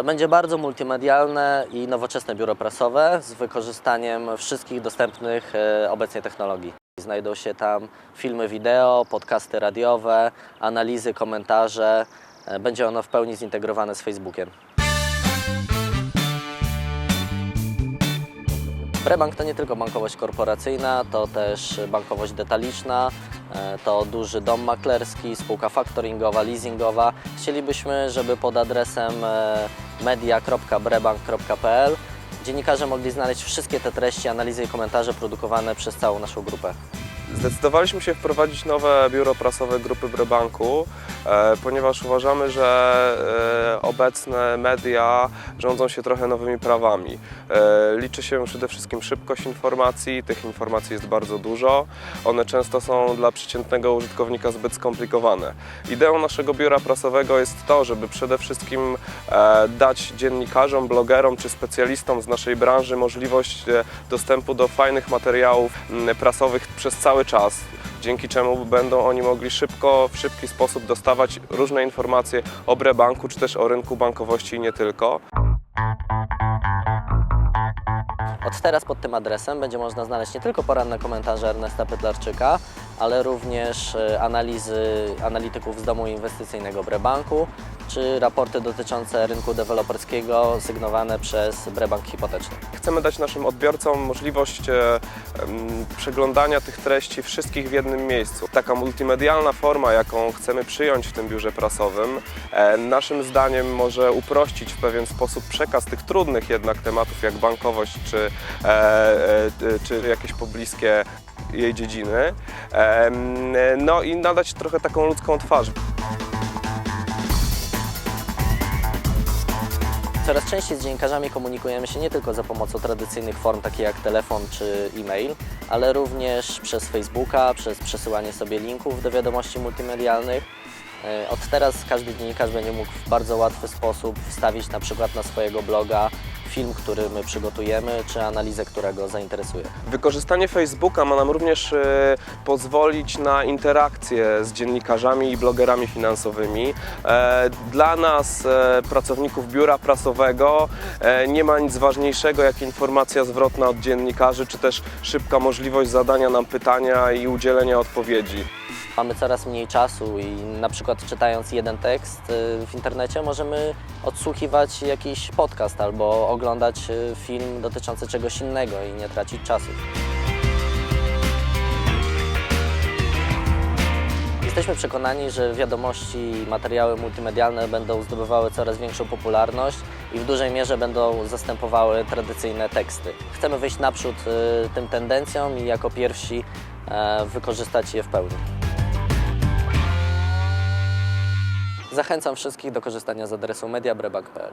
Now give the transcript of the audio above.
To będzie bardzo multimedialne i nowoczesne biuro prasowe z wykorzystaniem wszystkich dostępnych e, obecnie technologii. Znajdą się tam filmy wideo, podcasty radiowe, analizy, komentarze. E, Będzie ono w pełni zintegrowane z Facebookiem. Prebank to nie tylko bankowość korporacyjna, to też bankowość detaliczna, e, to duży dom maklerski, spółka faktoringowa, leasingowa. Chcielibyśmy, żeby pod adresem media.brebank.pl dziennikarze mogli znaleźć wszystkie te treści, analizy i komentarze produkowane przez całą naszą grupę. Zdecydowaliśmy się wprowadzić nowe biuro prasowe Grupy Brebanku, e, ponieważ uważamy, że e, obecne media rządzą się trochę nowymi prawami. E, liczy się przede wszystkim szybkość informacji, tych informacji jest bardzo dużo. One często są dla przeciętnego użytkownika zbyt skomplikowane. Ideą naszego biura prasowego jest to, żeby przede wszystkim dać dziennikarzom, blogerom czy specjalistom z naszej branży możliwość dostępu do fajnych materiałów prasowych przez cały czas. Dzięki czemu będą oni mogli szybko, w szybki sposób dostawać różne informacje o Brebanku czy też o rynku bankowości i nie tylko. Od teraz pod tym adresem będzie można znaleźć nie tylko poranne komentarze Ernesta Pytlarczyka, ale również e, analizy analityków z domu inwestycyjnego Brebanku, czy raporty dotyczące rynku deweloperskiego sygnowane przez Brebank Hipoteczny. Chcemy dać naszym odbiorcom możliwość e, przeglądania tych treści wszystkich w jednym miejscu. Taka multimedialna forma, jaką chcemy przyjąć w tym biurze prasowym, e, naszym zdaniem może uprościć w pewien sposób przekaz tych trudnych jednak tematów, jak bankowość czy, czy jakieś pobliskie jej dziedziny. No i nadać trochę taką ludzką twarz. Coraz częściej z dziennikarzami komunikujemy się nie tylko za pomocą tradycyjnych form, takich jak telefon czy e-mail, ale również przez Facebooka, przez przesyłanie sobie linków do wiadomości multimedialnych. E, Od teraz każdy dziennikarz będzie mógł w bardzo łatwy sposób wstawić na przykład na swojego bloga film, który my przygotujemy, czy analizę, która go zainteresuje. Wykorzystanie Facebooka ma nam również e, pozwolić na interakcję z dziennikarzami i blogerami finansowymi. E, Dla nas, e, pracowników biura prasowego, e, nie ma nic ważniejszego jak informacja zwrotna od dziennikarzy, czy też szybka możliwość zadania nam pytania i udzielenia odpowiedzi. Mamy coraz mniej czasu i na przykład czytając jeden tekst y, w internecie możemy odsłuchiwać jakiś podcast albo oglądać y, film dotyczący czegoś innego i nie tracić czasu. Jesteśmy przekonani, że wiadomości i materiały multimedialne będą zdobywały coraz większą popularność i w dużej mierze będą zastępowały tradycyjne teksty. Chcemy wyjść naprzód y, tym tendencjom i jako pierwsi e, wykorzystać je w pełni. Zachęcam wszystkich do korzystania z adresu mediabrebak.pl.